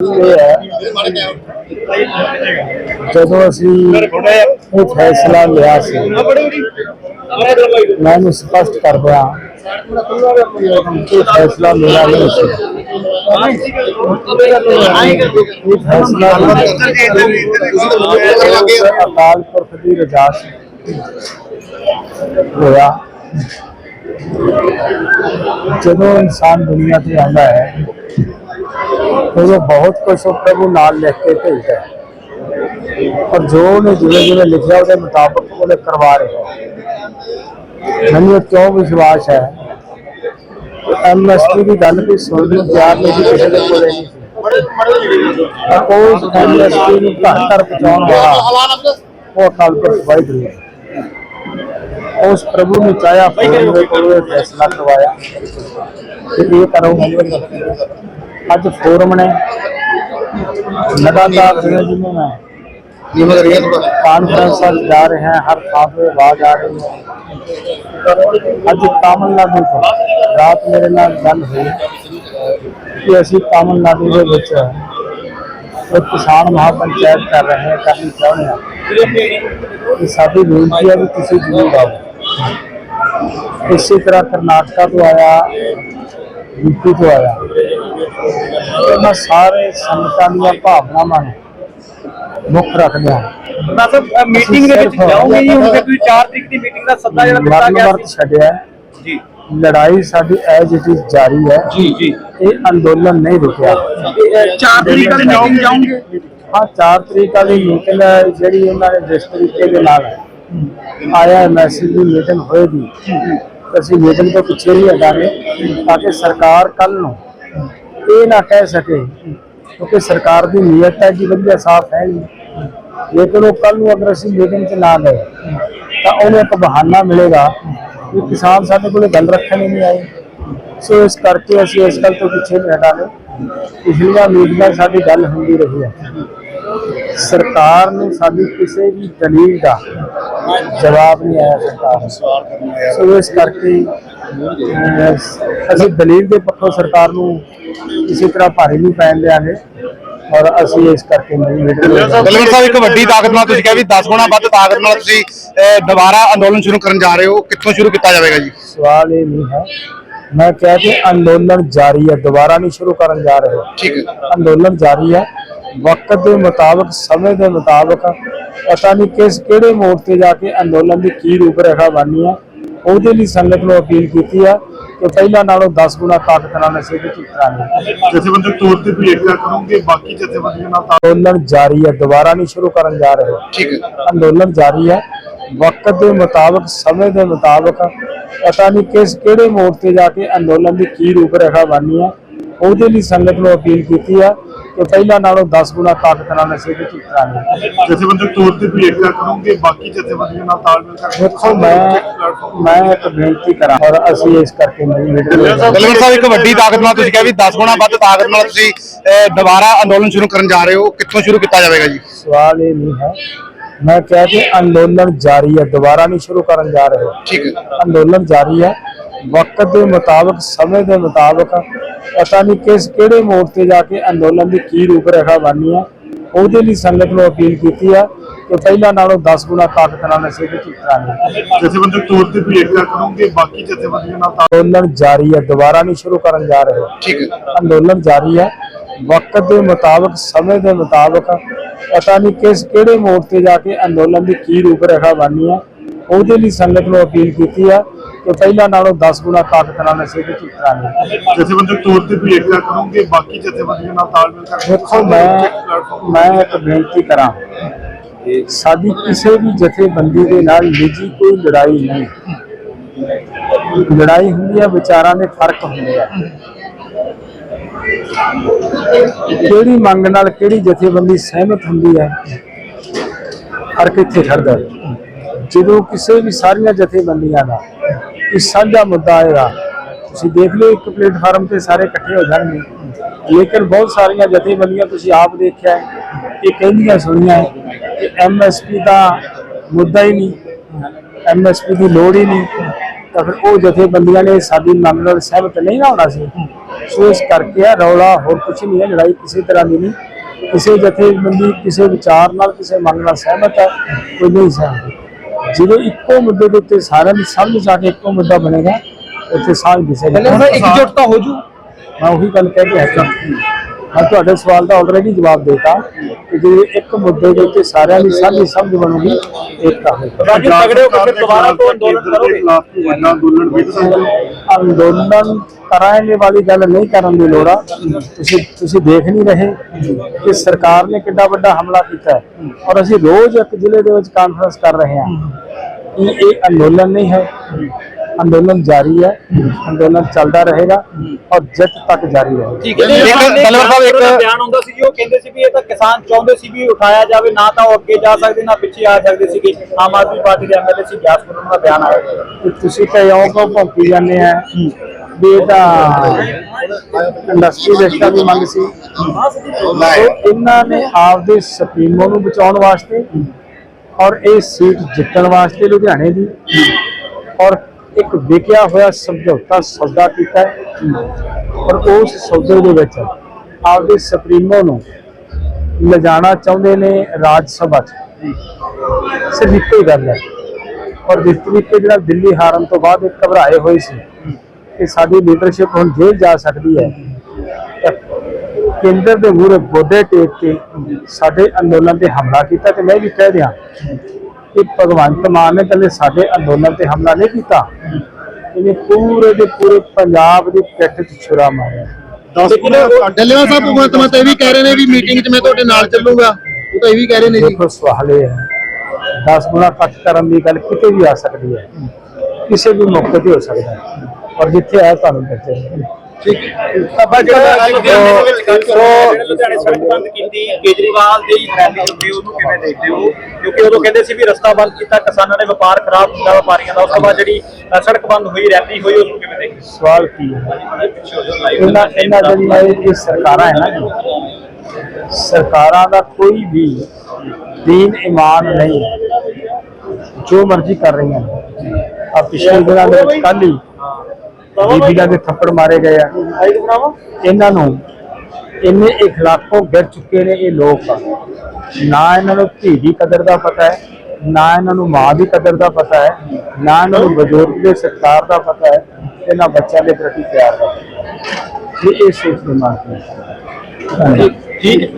ਇਹ ਹੈ ਜਦੋਂ ਅਸੀਂ ਇਹ ਫੈਸਲਾ ਲਿਆ ਸੀ, ਮੈਂ ਇਹਨੂੰ ਸਪਸ਼ਟ ਕਰ ਦਿਆਂ ਇਹ ਫੈਸਲਾ ਮੇਰਾ ਨਹੀਂ ਸੀ। ਇਹ ਫੈਸਲਾ ਅਕਾਲ ਪੁਰਖ ਦੀ ਰਜਾ ਸੀ। ਹੋਇਆ। ਜਦੋਂ ਇਨਸਾਨ ਦੁਨੀਆ ਤੇ ਆਉਂਦਾ ਹੈ ਉਦੋਂ ਬਹੁਤ ਕੁਝ ਉਹ ਪ੍ਰਭੂ ਨਾਲ ਲਿਖ ਕੇ ਭੇਜਦਾ ਹੈ ਔਰ ਜੋ ਉਹਨੇ ਜਿਵੇਂ ਜਿਵੇਂ ਲਿਖਿਆ ਉਹਦੇ ਮੁਤਾਬਕ ਉਹਨੇ ਕਰਵਾ ਰਿਹਾ ਹੈ ਮੈਨੂੰ ਇਹ ਕਿਉਂ ਵਿਸ਼ਵਾਸ ਹੈ ਐਮਐਸਪੀ ਦੀ ਗੱਲ ਵੀ ਸੁਣਨ ਨੂੰ ਤਿਆਰ ਨਹੀਂ ਸੀ ਕਿਸੇ ਦੇ ਕੋਲੇ ਨਹੀਂ ਸੀ ਪਰ ਉਸ ਐਮਐਸਪੀ ਨੂੰ ਘਰ ਘਰ ਪਹੁੰਚਾਉਣ ਵਾਲਾ ਉਹ ਅਕਾਲ ਪੁਰਖ ਵਾਹਿਗੁਰੂ ਹੈ ਉਸ ਪ੍ਰਭੂ ਨੇ ਚਾਹਿਆ ਫੋਰਨ ਦੇ ਕੋਲ ਇਹ ਫੈਸਲਾ ਕਰਵਾਇਆ ਕਿ ਇਹ ਕਰੋ ਅੱਜ ਫੋਰਮ ਨੇ ਲਗਾਤਾਰ ਜਿਵੇਂ ਜਿਵੇਂ ਮੈਂ ਜਿਵੇਂ ਕਰੀਏ ਥੋੜਾ ਕਾਨਫਰੰਸ ਵਿੱਚ ਜਾ ਰਹੇ हैं हर ਥਾਂ ਤੇ ਆਵਾਜ਼ ਆ ਰਹੀ ਹੈ ਅੱਜ ਤਾਮਿਲਨਾਡੂ ਤੋਂ ਰਾਤ ਮੇਰੇ ਨਾਲ ਗੱਲ ਹੋਈ ਕਿ ਅਸੀਂ ਤਾਮਿਲਨਾਡੂ ਦੇ ਵਿੱਚ ਇੱਕ ਕਿਸਾਨ ਮਹਾਪੰਚਾਇਤ ਕਰ ਰਹੇ ਹਾਂ ਕਰਨੀ ਚਾਹੁੰਦੇ ਹਾਂ ਕਿ ਸਾਡੀ ਬੇਨਤੀ ਹੈ ਵੀ ਤੁਸੀਂ ਜ਼ਰੂਰ ਆਓ ਇਸੇ ਤਰ੍ਹਾਂ ਕਰਨਾਟਕਾ ਤੋਂ ਆਇਆ ਯੂਪੀ ਇਹਨਾਂ ਸਾਰੇ ਸੰਗਤਾਂ ਦੀਆਂ ਭਾਵਨਾਵਾਂ ਨੂੰ ਮੁੱਖ ਰੱਖਦੇ ਹਾਂ। ਮਤਲਬ ਮੀਟਿੰਗ ਦੇ ਵਿੱਚ ਜਾਓਗੇ ਜੀ ਹੁਣ ਤੁਸੀਂ 4 ਤਰੀਕ ਦੀ ਮੀਟਿੰਗ ਦਾ ਸੱਦਾ ਜਿਹੜਾ ਦਿੱਤਾ ਗਿਆ ਵਰਤ ਛੱਡਿਆ। ਜੀ। ਲੜਾਈ ਸਾਡੀ ਐਜ ਇਟ ਇਜ਼ ਜਾਰੀ ਹੈ। ਜੀ ਜੀ। ਇਹ ਅੰਦੋਲਨ ਨਹੀਂ ਰੁਕਿਆ। 4 ਤਰੀਕ ਵਾਲੀ ਮੀਟਿੰਗ ਜਾਓਗੇ? ਹਾਂ 4 ਤਰੀਕ ਵਾਲੀ ਮੀਟਿੰਗ ਹੈ ਜਿਹੜੀ ਉਹਨਾਂ ਨੇ ਜਿਸ ਤਰੀਕੇ ਦੇ ਨਾਲ ਆਇਆ ਮੈਸੇਜ ਦੀ ਮੀਟਿੰਗ ਹੋਏਗੀ। ਅਸੀਂ ਮੀਟਿੰਗ ਤੋਂ ਪਿੱਛੇ ਨਹੀਂ ਹਟਾਂਗੇ ਤਾਂ ਕਿ ਸਰਕਾਰ ਕੱਲ ਨੂੰ ਇਹ ਨਾ ਕਹਿ ਸਕੇ ਕਿਉਂਕਿ ਸਰਕਾਰ ਦੀ ਨੀਅਤ ਹੈ ਜੀ, ਵਧੀਆ, ਸਾਫ਼ ਹੈ ਜੀ। ਲੇਕਿਨ ਉਹ ਕੱਲ ਨੂੰ ਅਗਰ ਅਸੀਂ ਮੀਟਿੰਗ 'ਚ ਨਾ ਗਏ, ਤਾਂ ਉਹਨੂੰ ਇੱਕ ਬਹਾਨਾ ਮਿਲੇਗਾ ਕਿ ਕਿਸਾਨ ਸਾਡੇ ਕੋਲੇ ਗੱਲ ਰੱਖਣ ਹੀ ਨਹੀਂ ਆਏ। ਸੋ ਇਸ ਕਰਕੇ ਅਸੀਂ ਇਸ ਗੱਲ ਤੋਂ ਪਿੱਛੇ ਨਹੀਂ ਹਟਾਂਗੇ। ਪਿਛਲੀਆਂ ਮੀਟਿੰਗਾਂ ਸਾਡੀ ਗੱਲ ਹੁੰਦੀ ਰਹੀ ਹੈ। ਸਰਕਾਰ ਨੂੰ ਸਾਡੀ ਕਿਸੇ ਵੀ ਦਲੀਲ ਦਾ ਜਵਾਬ ਨਹੀਂ ਆਇਆ ਸਰਕਾਰ ਸੋ ਇਸ ਕਰਕੇ ਅਸੀਂ ਦਲੀਲ ਦੇ ਪੱਖੋਂ ਸਰਕਾਰ ਨੂੰ ਕਿਸੇ ਤਰ੍ਹਾਂ ਭਾਰੀ ਨਹੀਂ ਪੈਣ ਦਿਆਂਗੇ ਔਰ ਅਸੀਂ ਇਸ ਕਰਕੇ ਨਹੀਂ ਦਲਵੀਰ ਸਾਹਿਬ ਇੱਕ ਵੱਡੀ ਤਾਕਤ ਨਾਲ ਤੁਸੀਂ ਕਿਹਾ ਵੀ 10 ਗੁਣਾ ਵੱਧ ਤਾਕਤ ਨਾਲ ਤੁਸੀਂ ਅਹ, ਦੁਬਾਰਾ ਅੰਦੋਲਨ ਸ਼ੁਰੂ ਕਰਨ ਜਾ ਰਹੇ ਹੋ। ਕਿੱਥੋਂ ਸ਼ੁਰੂ ਕੀਤਾ ਜਾਵੇਗਾ ਜੀ? ਸਵਾਲ ਇਹ ਨਹੀਂ ਹੈ। ਮੈਂ ਕਿਹਾ ਕਿ ਅੰਦੋਲਨ ਜਾਰੀ ਹੈ ਦੁਬਾਰਾ ਨਹੀਂ ਸ਼ੁਰੂ ਕਰਨ ਜਾ ਰਹੇ। ਠੀਕ ਹੈ। ਅੰਦੋਲਨ ਜਾਰੀ ਹੈ। ਵਕਤ ਦੇ ਮੁਤਾਬਕ ਸਮੇਂ ਦੇ ਮੁਤਾਬਕ ਪਤਾ ਨਹੀਂ ਕਿਸ ਕਿਹੜੇ ਮੋੜ ਤੇ ਜਾ ਕੇ ਅੰਦੋਲਨ ਦੀ ਕੀ ਰੂਪਰੇਖਾ ਬਣਨੀ ਹੈ। ਉਹਦੇ ਲਈ ਸੰਗਤ ਨੂੰ ਅਪੀਲ ਕੀਤੀ ਹੈ। ਕਿ ਪਹਿਲਾਂ ਨਾਲੋਂ 10 ਗੁਣਾ ਤਾਕਤ ਨਾਲ ਅਸੀਂ ਇਹਦੇ ਚੁੱਕਾਂਗੇ ਜਥੇਬੰਦਕ ਤੌਰ ਤੇ ਵੀ ਏਕਤਾ ਕਰੋਗੇ ਬਾਕੀ ਜਥੇਬੰਦੀਆਂ ਨਾਲ ਤਾਂ ਅੰਦੋਲਨ ਜਾਰੀ ਹੈ ਦੁਬਾਰਾ ਨਹੀਂ ਸ਼ੁਰੂ ਕਰਨ ਜਾ ਰਹੇ। ਠੀਕ ਹੈ। ਅੰਦੋਲਨ ਜਾਰੀ ਹੈ। ਵਕਤ ਦੇ ਮੁਤਾਬਕ ਸਮੇਂ ਦੇ ਮੁਤਾਬਕ ਪਤਾ ਨਹੀਂ ਕਿਸ ਕਿਹੜੇ ਮੋੜ ਤੇ ਜਾ ਕੇ ਅੰਦੋਲਨ ਦੀ ਕੀ ਰੂਪਰੇਖਾ ਬਣਨੀ ਹੈ। ਉਹਦੇ ਲਈ ਸੰਗਤ ਨੂੰ ਅਪੀਲ ਕੀਤੀ ਹੈ। ਕਿ ਪਹਿਲਾਂ ਨਾਲੋਂ 10 ਗੁਣਾ ਤਾਕਤ ਨਾਲ ਅਸੀਂ ਇਹਦੇ ਚੁੱਕਾਂਗੇ ਜਥੇਬੰਦਕ ਤੌਰ ਤੇ ਵੀ ਏਕਤਾ ਕਰੋਗੇ ਬਾਕੀ ਜਥੇਬੰਦੀਆਂ ਨਾਲ ਤਾਲਮੇਲ ਕਰਕੇ ਦੇਖੋ ਮੈਂ ਮੈਂ ਇੱਕ ਬੇਨਤੀ ਕਰਾਂ ਔਰ ਅਸੀਂ ਇਸ ਕਰਕੇ ਨਹੀਂ ਮੀਟਿੰਗ ਦਲਵੀਰ ਸਾਹਿਬ ਇੱਕ ਵੱਡੀ ਤਾਕਤ ਨਾਲ ਤੁਸੀਂ ਕਿਹਾ ਵੀ 10 ਗੁਣਾ ਵੱਧ ਤਾਕਤ ਨਾਲ ਤੁਸੀਂ ਦੁਬਾਰਾ ਅੰਦੋਲਨ ਸ਼ੁਰੂ ਕਰਨ ਜਾ ਰਹੇ ਹੋ। ਕਿੱਥੋਂ ਸ਼ੁਰੂ ਕੀਤਾ ਜਾਵੇਗਾ ਜੀ? ਸਵਾਲ ਇਹ ਨਹੀਂ ਹੈ। ਮੈਂ ਕਿਹਾ ਕਿ ਅੰਦੋਲਨ ਜਾਰੀ ਹੈ ਦੁਬਾਰਾ ਨਹੀਂ ਸ਼ੁਰੂ ਕਰਨ ਜਾ ਰਹੇ। ਠੀਕ ਹੈ। ਅੰਦੋਲਨ ਜਾਰੀ ਹੈ। ਵਕਤ ਦੇ ਮੁਤਾਬਕ ਸਮੇਂ ਦੇ ਮੁਤਾਬਕ ਪਤਾ ਨਹੀਂ ਕਿਸ ਕਿਹੜੇ ਮੋੜ ਤੇ ਜਾ ਕੇ ਅੰਦੋਲਨ ਦੀ ਕੀ ਰੂਪਰੇਖਾ ਬਣਨੀ ਹੈ ਉਹਦੇ ਲਈ ਸੰਗਤ ਨੂੰ ਅਪੀਲ ਕੀਤੀ ਹੈ ਕਿ ਪਹਿਲਾਂ ਨਾਲੋਂ 10 ਗੁਣਾ ਤਾਕਤ ਨਾਲ ਅਸੀਂ ਇਹਦੇ ਚੁੱਕਾਂਗੇ ਜਥੇਬੰਦਕ ਤੌਰ ਤੇ ਵੀ ਏਕਤਾ ਕਰੋਗੇ ਬਾਕੀ ਜਥੇਬੰਦੀਆਂ ਨਾਲ ਅੰਦੋਲਨ ਜਾਰੀ ਹੈ ਦੁਬਾਰਾ ਨਹੀਂ ਸ਼ੁਰੂ ਕਰਨ ਜਾ ਰਹੇ। ਠੀਕ ਹੈ। ਅੰਦੋਲਨ ਜਾਰੀ ਹੈ ਵਕਤ ਦੇ ਮੁਤਾਬਕ ਸਮੇਂ ਦੇ ਮੁਤਾਬਕ ਪਤਾ ਨਹੀਂ ਕਿਸ ਕਿਹੜੇ ਮੋੜ ਤੇ ਜਾ ਕੇ ਅੰਦੋਲਨ ਦੀ ਕੀ ਰੂਪਰੇਖਾ ਬਣਨੀ ਹੈ ਉਹਦੇ ਲਈ ਸੰਗਤ ਨੂੰ ਅਪੀਲ ਕੀਤੀ ਹੈ ਕਿ ਪਹਿਲਾਂ ਨਾਲੋਂ 10 ਗੁਣਾ ਤਾਕਤ ਨਾਲ ਅਸੀਂ ਇਹਦੇ ਚੁੱਕਾਂਗੇ ਜਥੇਬੰਦਕ ਤੌਰ ਤੇ ਵੀ ਏਕਤਾ ਕਰੋਗੇ ਬਾਕੀ ਜਥੇਬੰਦੀਆਂ ਨਾਲ ਤਾਲਮੇਲ ਕਰਕੇ ਦੇਖੋ ਮੈਂ ਮੈਂ ਇੱਕ ਬੇਨਤੀ ਕਰਾਂ ਸਾਡੀ ਕਿਸੇ ਵੀ ਜਥੇਬੰਦੀ ਦੇ ਨਾਲ ਨਿੱਜੀ ਕੋਈ ਲੜਾਈ ਨਹੀਂ। ਲੜਾਈ ਹੁੰਦੀ ਹੈ ਵਿਚਾਰਾਂ ਦੇ ਫ਼ਰਕ ਹੁੰਦੇ ਆ। ਕਿਹੜੀ ਮੰਗ ਨਾਲ ਕਿਹੜੀ ਜਥੇਬੰਦੀ ਸਹਿਮਤ ਹੁੰਦੀ ਹੈ ਫ਼ਰਕ ਇੱਥੇ ਖੜਦਾ ਜਦੋਂ ਕਿਸੇ ਵੀ ਸਾਰੀਆਂ ਜਥੇਬੰਦੀਆਂ ਦਾ ਇਹ ਸਾਂਝਾ ਮੁੱਦਾ ਆਏਗਾ ਤੁਸੀਂ ਦੇਖ ਲਓ ਇੱਕ ਪਲੇਟਫਾਰਮ ਤੇ ਸਾਰੇ ਇਕੱਠੇ ਹੋ ਜਾਣਗੇ। ਲੇਕਿਨ ਬਹੁਤ ਸਾਰੀਆਂ ਜਥੇਬੰਦੀਆਂ ਤੁਸੀਂ ਆਪ ਦੇਖਿਆ ਹੈ, ਇਹ ਕਹਿੰਦੀਆਂ ਸੁਣੀਆਂ ਹੈ ਕਿ ਐਮਐਸਪੀ ਦਾ ਮੁੱਦਾ ਹੀ ਨਹੀਂ ਐਮਐਸਪੀ ਦੀ ਲੋੜ ਹੀ ਨਹੀਂ। ਤਾਂ ਫਿਰ ਉਹ ਜਥੇਬੰਦੀਆਂ ਨੇ ਸਾਡੀ ਮੰਗ ਨਾਲ ਸਹਿਮਤ ਨਹੀਂ ਨਾ ਹੋਣਾ ਸੀ। ਸੋ ਇਸ ਕਰਕੇ ਆ ਰੌਲਾ ਹੋਰ ਕੁਝ ਨਹੀਂ ਹੈ ਲੜਾਈ ਕਿਸੇ ਤਰ੍ਹਾਂ ਦੀ ਨਹੀਂ। ਕਿਸੇ ਜਥੇਬੰਦੀ ਕਿਸੇ ਵਿਚਾਰ ਨਾਲ ਕਿਸੇ ਮਨ ਨਾਲ ਸਹਿਮਤ ਹੈ ਕੋਈ ਨਹੀਂ ਸਹਿਮਤ। ਜਦੋਂ ਇੱਕੋ ਮੁੱਦੇ ਦੇ ਉੱਤੇ ਸਾਰਿਆਂ ਦੀ ਸਮਝ ਆ ਕੇ ਇੱਕੋ ਮੁੱਦਾ ਬਣੇਗਾ ਉੱਥੇ ਸਾਂਝ ਦਿਸੇ। ਇਕਜੁੱਟਤਾ ਹੋ ਜੂ। ਮੈਂ ਉਹੀ ਗੱਲ ਕਹਿ ਕੇ ਹਟਾ ਮੈਂ ਤੁਹਾਡੇ ਸਵਾਲ ਦਾ ਆਲਰੇਡੀ ਜਵਾਬ ਦੇਤਾ। ਕਿ ਜੇ ਇੱਕ ਮੁੱਦੇ ਦੇ ਉੱਤੇ ਸਾਰਿਆਂ ਦੀ ਸਾਂਝੀ ਸਮਝ ਬਣੂਗੀ ਏਕਤਾ ਰਾਜੂ ਤਗੜੇ ਹੋ ਕੇ ਫਿਰ ਦੁਬਾਰਾ ਤੋਂ ਅੰਦੋਲਨ ਕਰੋਗੇ? ਅੰਦੋਲਨ ਅੰਦੋਲਨ ਵਾਲੀ ਗੱਲ ਨਹੀਂ ਕਰਨ ਦੀ ਲੋੜ ਆ। ਤੁਸੀਂ ਤੁਸੀਂ ਦੇਖ ਨਹੀਂ ਰਹੇ ਕਿ ਸਰਕਾਰ ਨੇ ਕਿੰਨਾ ਵੱਡਾ ਹਮਲਾ ਕੀਤਾ ਹੈ। ਔਰ ਅਸੀਂ ਰੋਜ਼ ਇੱਕ ਜ਼ਿਲ੍ਹੇ ਦੇ ਵਿੱਚ ਕਾਨਫਰੰਸ ਕਰ ਰਹੇ ਹਾਂ ਇਹ ਅੰਦੋਲਨ ਨਹੀਂ ਹੈ। ਅੰਦੋਲਨ ਜਾਰੀ ਹੈ ਅੰਦੋਲਨ ਚੱਲਦਾ ਰਹੇਗਾ ਔਰ ਜਿੱਤ ਤੱਕ ਜਾਰੀ ਰਹੇਗਾ। ਠੀਕ ਹੈ। ਇੱਕ ਤਲਵਾਰ ਸਾਹਿਬ ਇੱਕ- ਬਿਆਨ ਹੁੰਦਾ ਸੀ ਜੀ ਉਹ ਕਹਿੰਦੇ ਸੀ ਵੀ ਇਹ ਤਾਂ ਕਿਸਾਨ ਚਾਹੁੰਦੇ ਸੀ ਵੀ ਉਠਾਇਆ ਜਾਵੇ ਨਾ ਤਾਂ ਉਹ ਅੱਗੇ ਜਾ ਸਕਦੇ ਨਾ ਪਿੱਛੇ ਆ ਸਕਦੇ ਸੀਗੇ। ਆਮ ਆਦਮੀ ਪਾਰਟੀ ਦੇ ਐਮਐਲਏ ਸੀ ਗਿਆਸਪੁਰ ਉਹਨਾਂ ਦਾ ਬਿਆਨ ਆਇਆ। ਤੁਸੀਂ ਤਾਂ ਇਉਂ ਕੋ ਭੌਂਕੀ ਜਾਂਦੇ ਆ ਵੀ ਇਹ ਤਾਂ ਇੰਡਸਟਰੀ ਰੇਸ਼ਾ ਦੀ ਮੰਗ ਸੀ। ਸੋ ਇਹਨਾਂ ਨੇ ਆਪਦੇ ਸੁਪਰੀਮੋ ਨੂੰ ਬਚਾਉਣ ਵਾਸਤੇ ਔਰ ਇਹ ਸੀਟ ਜਿੱਤਣ ਵਾਸਤੇ ਲੁਧਿਆਣੇ ਦੀ ਔਰ ਇੱਕ ਵਿਕਿਆ ਹੋਇਆ ਸਮਝੌਤਾ ਸੌਦਾ ਕੀਤਾ ਹੈ। ਔਰ ਉਸ ਸੌਦੇ ਦੇ ਵਿੱਚ ਆਪਦੇ ਸੁਪਰੀਮੋ ਨੂੰ ਲਿਜਾਣਾ ਚਾਹੁੰਦੇ ਨੇ ਰਾਜ ਸਭਾ 'ਚ। ਸਿਰਫ ਇੱਕੋ ਹੀ ਗੱਲ ਹੈ। ਔਰ ਜਿਸ ਤਰੀਕੇ ਜਿਹੜਾ ਦਿੱਲੀ ਹਾਰਨ ਤੋਂ ਬਾਅਦ ਇਹ ਘਬਰਾਏ ਹੋਏ ਸੀ ਕਿ ਸਾਡੀ ਲੀਡਰਸ਼ਿਪ ਹੁਣ ਜੇਲ੍ਹ ਜਾ ਸਕਦੀ ਹੈ। ਤਾਂ ਕੇਂਦਰ ਦੇ ਮੂਹਰੇ ਗੋਡੇ ਟੇਕ ਕੇ ਸਾਡੇ ਅੰਦੋਲਨ ਤੇ ਹਮਲਾ ਕੀਤਾ ਤੇ ਮੈਂ ਵੀ ਕਹਿ ਦਿਆਂ ਕਿ ਭਗਵੰਤ ਮਾਨ ਨੇ ਕੱਲੇ ਸਾਡੇ ਅੰਦੋਲਨ ਤੇ ਹਮਲਾ ਨਹੀਂ ਕੀਤਾ। ਇਹਨੇ ਪੂਰੇ ਦੇ ਪੂਰੇ ਪੰਜਾਬ ਦੀ ਪਿੱਠ 'ਚ ਛੁਰਾ ਮਾਰਿਆ। ਡੱਲੇਵਾ ਸਾਹਿਬ ਭਗਵੰਤ ਮਾਨ ਤਾਂ ਇਹ ਵੀ ਕਹਿ ਰਹੇ ਨੇ ਵੀ ਮੀਟਿੰਗ 'ਚ ਮੈਂ ਤੁਹਾਡੇ ਨਾਲ ਚੱਲੂਗਾ। ਉਹ ਤਾਂ ਇਹ ਵੀ ਕਹਿ ਰਹੇ ਨੇ ਜੀ। ਦੇਖੋ ਸਵਾਲ ਇਹ ਹੈ 10 ਗੁਣਾ ਕੱਟ ਕਰਨ ਦੀ ਗੱਲ ਕਿਤੇ ਵੀ ਆ ਸਕਦੀ ਹੈ। ਕਿਸੇ ਵੀ ਮੌਕੇ ਤੇ ਹੋ ਸਕਦਾ ਹੈ। ਔਰ ਜਿੱਥੇ ਆਇਆ ਤੁਹਾਨੂੰ ਦੱਸੇ ਸਭਾ ਜਿਹੜਾ ਲੁਧਿਆਣੇ ਦੇ ਵਿੱਚ ਕੱਟ ਜਿਹੜੇ ਲੁਧਿਆਣੇ ਸੜਕ ਬੰਦ ਕੀਤੀ ਕੇਜਰੀਵਾਲ ਦੀ ਰੈਲੀ ਹੁੰਦੀ ਉਹਨੂੰ ਕਿਵੇਂ ਦੇਖਦੇ ਹੋ? ਕਿਉਂਕਿ ਉਦੋਂ ਕਹਿੰਦੇ ਸੀ ਵੀ ਰਸਤਾ ਬੰਦ ਕੀਤਾ ਕਿਸਾਨਾਂ ਨੇ ਵਪਾਰ ਖਰਾਬ ਕੀਤਾ ਵਪਾਰੀਆਂ ਦਾ। ਉਸ ਤੋਂ ਬਾਅਦ ਜਿਹੜੀ ਅ, ਸੜਕ ਬੰਦ ਹੋਈ ਰੈਲੀ ਹੋਈ ਉਹਨੂੰ ਕਿਵੇਂ ਦੇਖਦੇ ਹੋ? ਸਵਾਲ ਕੀ ਹੈ? ਇਹਨਾਂ ਇਹਨਾਂ ਜਿਹੜੀਆਂ ਇਹ ਇਹ ਸਰਕਾਰਾਂ ਹੈ ਨਾ ਜੀ, ਸਰਕਾਰਾਂ ਦਾ ਕੋਈ ਵੀ ਦੀਨ ਇਮਾਨ ਨਹੀਂ ਜੋ ਮਰਜ਼ੀ ਕਰ ਰਹੀਆਂ ਆ ਪਿਛਲੇ ਦਿਨਾਂ ਦੇ ਵਿੱਚ ਕੱਲ੍ਹ ਹੀ ਬੀਬੀਆਂ ਦੇ ਥੱਪੜ ਮਾਰੇ ਗਏ ਆ। ਇਹਨਾਂ ਨੂੰ ਇੰਨੇ ਇਖਲਾਕੋਂ ਗਿਰ ਚੁੱਕੇ ਨੇ ਇਹ ਲੋਕ। ਨਾ ਇਹਨਾਂ ਨੂੰ ਧੀ ਦੀ ਕਦਰ ਦਾ ਪਤਾ ਹੈ ਨਾ ਇਹਨਾਂ ਨੂੰ ਮਾਂ ਦੀ ਕਦਰ ਦਾ ਪਤਾ ਹੈ ਨਾ ਇਹਨਾਂ ਨੂੰ ਬਜ਼ੁਰਗ ਦੇ ਸਤਿਕਾਰ ਦਾ ਪਤਾ ਹੈ ਤੇ ਨਾ ਬੱਚਿਆਂ ਦੇ ਪ੍ਰਤੀ ਪਿਆਰ ਦਾ। ਇਹ ਇਹ ਸੋਚ ਦੇ ਮਾਰਕ ਹੈ ਠੀਕ